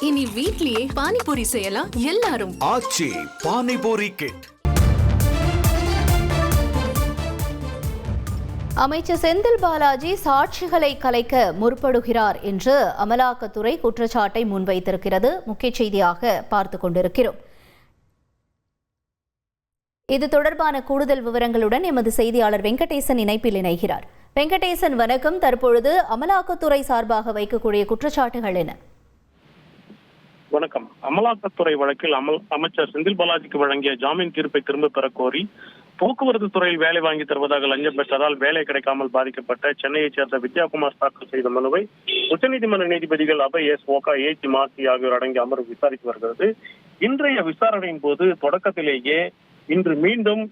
இனி வீட்லயே பானிபூரி செய்யலாம் எல்லாரும். ஆச்சி பானிபூரி கிட் அமைச்சர் செந்தில் பாலாஜி சாட்சிகளை கலைக்க முற்படுகிறார் என்று அமலாக்கத்துறை குற்றச்சாட்டை முன்வைத்திருக்கிறது. முக்கிய செய்தியாக பார்த்து கொண்டிருக்கிறோம். இது தொடர்பான கூடுதல் விவரங்களுடன் எமது செய்தியாளர் வெங்கடேசன் இணைப்பில் இணைகிறார். வெங்கடேசன் வணக்கம். தற்பொழுது அமலாக்கத்துறை சார்பாக வைக்கக்கூடிய குற்றச்சாட்டுகள் என்ன? வணக்கம். அமலாக்கத்துறை வழக்கில் அமல் அமைச்சர் செந்தில் பாலாஜிக்கு வழங்கிய ஜாமீன் தீர்ப்பை திரும்ப பெற கோரி போக்குவரத்து துறையில் வேலை வாங்கி தருவதாக லஞ்சம் பெற்றதால் வேலை கிடைக்காமல் பாதிக்கப்பட்ட சென்னையைச் சேர்ந்த வித்யாகுமார் தாக்கல் செய்த மனுவை உச்சநீதிமன்ற நீதிபதிகள் அபய் எஸ் ஓகா ஏ ஏச்சி மாசி ஆகியோர் அடங்கிய அமர்வு விசாரித்து வருகிறது. இன்றைய விசாரணையின் போது தொடக்கத்திலேயே இன்று மீண்டும்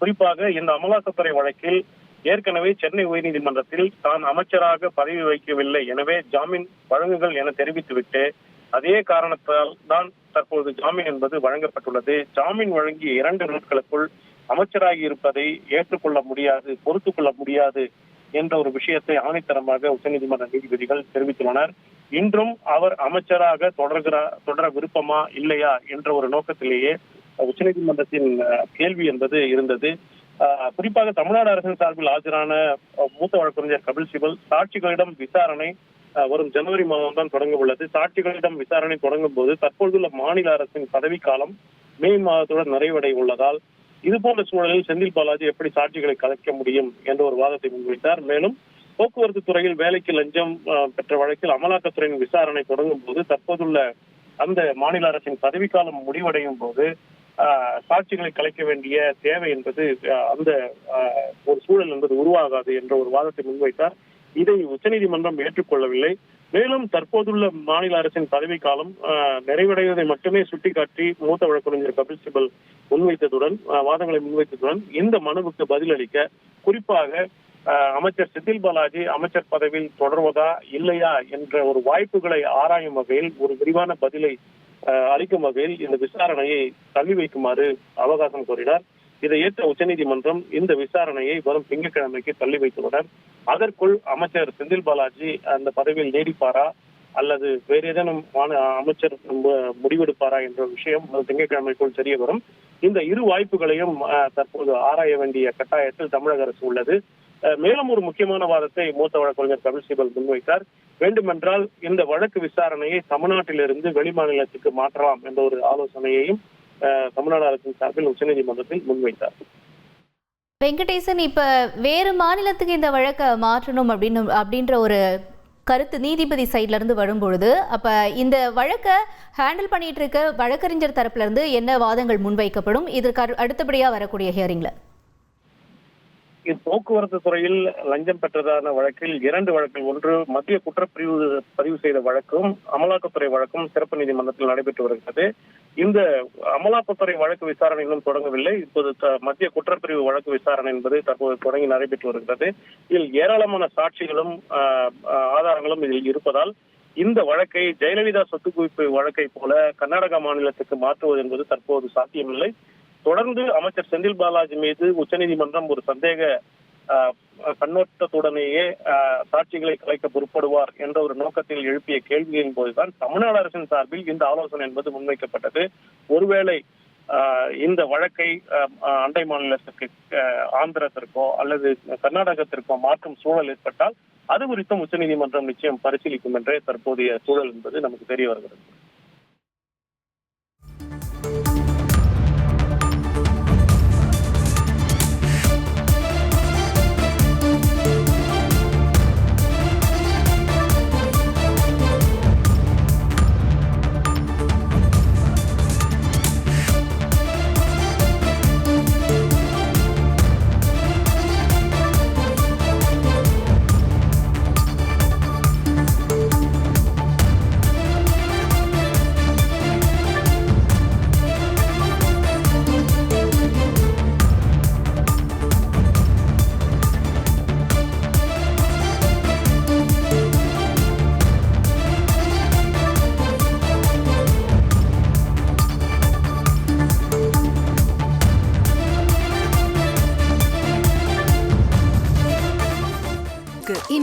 குறிப்பாக இந்த அமலாக்கத்துறை வழக்கில் ஏற்கனவே சென்னை உயர்நீதிமன்றத்தில் தான் அமைச்சராக பதவி வகிக்கவில்லை. எனவே ஜாமீன் வழங்குங்கள் என தெரிவித்துவிட்டு அதே காரணத்தால் தான் தற்போது ஜாமீன் என்பது வழங்கப்பட்டுள்ளது. ஜாமீன் வழங்கிய இரண்டு நாட்களுக்குள் அமைச்சராகி இருப்பதை ஏற்றுக்கொள்ள முடியாது பொறுத்துக் கொள்ள முடியாது என்ற ஒரு விஷயத்தை ஆணைத்தரமாக உச்சநீதிமன்ற நீதிபதிகள் தெரிவித்துள்ளனர். இன்றும் அவர் அமைச்சராக தொடர்கிறார் தொடர விருப்பமா இல்லையா என்ற ஒரு நோக்கத்திலேயே உச்சநீதிமன்றத்தின் கேள்வி என்பது இருந்தது. அஹ், குறிப்பாக தமிழ்நாடு அரசின் சார்பில் ஆஜரான மூத்த வழக்கறிஞர் கபில் சிபல் சாட்சிகளிடம் விசாரணை வரும் ஜனவரி மாதம் தான் தொடங்க உள்ளது. சாட்சிகளிடம் விசாரணை தொடங்கும் போது தற்போதுள்ள மாநில அரசின் பதவிக்காலம் மே மாதத்துடன் நிறைவடை உள்ளதால் இது போன்ற சூழலில் செந்தில் பாலாஜி எப்படி சாட்சிகளை கலைக்க முடியும் என்ற ஒரு வாதத்தை முன்வைத்தார். மேலும் போக்குவரத்து துறையில் வேலைக்கு லஞ்சம் பெற்ற வழக்கில் அமலாக்கத்துறையின் விசாரணை தொடங்கும் போது தற்போதுள்ள அந்த மாநில அரசின் பதவிக்காலம் முடிவடையும் போது ஆஹ், சாட்சிகளை கலைக்க வேண்டிய தேவை என்பது அந்த ஆஹ், ஒரு சூழல் என்பது உருவாகாது என்ற ஒரு வாதத்தை முன்வைத்தார். இதை உச்சநீதிமன்றம் ஏற்றுக்கொள்ளவில்லை. மேலும் தற்போதுள்ள மாநில அரசின் பதவி காலம் நிறைவடைவதை மட்டுமே சுட்டிக்காட்டி மூத்த வழக்கறிஞர் கபில் சிபல் முன்வைத்ததுடன் வாதங்களை முன்வைத்ததுடன் இந்த மனுவுக்கு பதிலளிக்க குறிப்பாக அமைச்சர் செந்தில் பாலாஜி அமைச்சர் பதவியில் தொடர்வதா இல்லையா என்ற ஒரு வாய்ப்புகளை ஆராயும் வகையில் ஒரு விரிவான பதிலை அளிக்கும் வகையில் இந்த விசாரணையை தள்ளி வைக்குமாறு அவகாசம் கோரினார். இதை ஏற்ற உச்சநீதிமன்றம் இந்த விசாரணையை வரும் திங்கட்கிழமைக்கு தள்ளி வைத்துள்ளனர் அதற்குள் அமைச்சர் செந்தில் பாலாஜி அந்த பதவியில் நீடிப்பாரா? அல்லது வேறு ஏதேனும் அமைச்சர் முடிவெடுப்பாரா என்ற விஷயம் திங்கட்கிழமைக்குள் தெரிய வரும் இந்த இரு வாய்ப்புகளையும் தற்போது ஆராய வேண்டிய கட்டாயத்தில் தமிழக அரசு உள்ளது. அஹ், மேலும் ஒரு முக்கியமான வாதத்தை மூத்த வழக்கறிஞர் கபில் சிபல் முன்வைத்தார். வேண்டுமென்றால் இந்த வழக்கு விசாரணையை தமிழ்நாட்டிலிருந்து வெளிமாநிலத்துக்கு மாற்றலாம் என்ற ஒரு ஆலோசனையையும் அஹ், தமிழ்நாடு அரசின் சார்பில் உச்சநீதிமன்றத்தில் முன்வைத்தார். வெங்கடேசன் இப்ப வேறு மாநிலத்துக்கு இந்த வழக்கை மாற்றணும் அப்படின்னு அப்படின்ற ஒரு கருத்து நீதிபதி சைட்ல இருந்து வரும்பொழுது அப்ப இந்த வழக்கை ஹேண்டில் பண்ணிட்டு இருக்க வழக்கறிஞர் தரப்புல இருந்து என்ன வாதங்கள் முன்வைக்கப்படும்? இதற்கு அடு- அடுத்தபடியா வரக்கூடிய ஹியரிங்ல இது போக்குவரத்து துறையில் லஞ்சம் பெற்றதான வழக்கில் இரண்டு வழக்கில் ஒன்று மத்திய குற்றப்பிரிவு பதிவு செய்த வழக்கும் அமலாக்கத்துறை வழக்கும் சிறப்பு நீதிமன்றத்தில் நடைபெற்று வருகிறது. இந்த அமலாக்கத்துறை வழக்கு விசாரணை இன்னும் தொடங்கவில்லை. இப்போது த- மத்திய குற்றப்பிரிவு வழக்கு விசாரணை என்பது தற்போது தொடங்கி நடைபெற்று வருகிறது. இதில் ஏராளமான சாட்சிகளும் ஆதாரங்களும் இதில் இருப்பதால் இந்த வழக்கை ஜெயலலிதா சொத்து குவிப்பு வழக்கை போல கர்நாடகா மாநிலத்துக்கு மாற்றுவது என்பது தற்போது சாத்தியமில்லை. தொடர்ந்து அமைச்சர் செந்தில் பாலாஜி மீது உச்சநீதிமன்றம் ஒரு சந்தேக கண்ணோட்டத்துடனேயே ஆஹ், சாட்சிகளை கலைக்க பொறுப்படுவார் என்ற ஒரு நோக்கத்தில் எழுப்பிய கேள்வியின் போதுதான் தமிழ்நாடு அரசின் சார்பில் இந்த ஆலோசனை என்பது முன்வைக்கப்பட்டது. ஒருவேளை ஆஹ், இந்த வழக்கை அண்டை மாநிலத்திற்கு ஆந்திரத்திற்கோ அல்லது கர்நாடகத்திற்கோ மாற்றும் சூழல் ஏற்பட்டால் அது குறித்தும் உச்சநீதிமன்றம் நிச்சயம் பரிசீலிக்கும் என்றே தற்போதைய சூழல் என்பது நமக்கு தெரிய வருகிறது.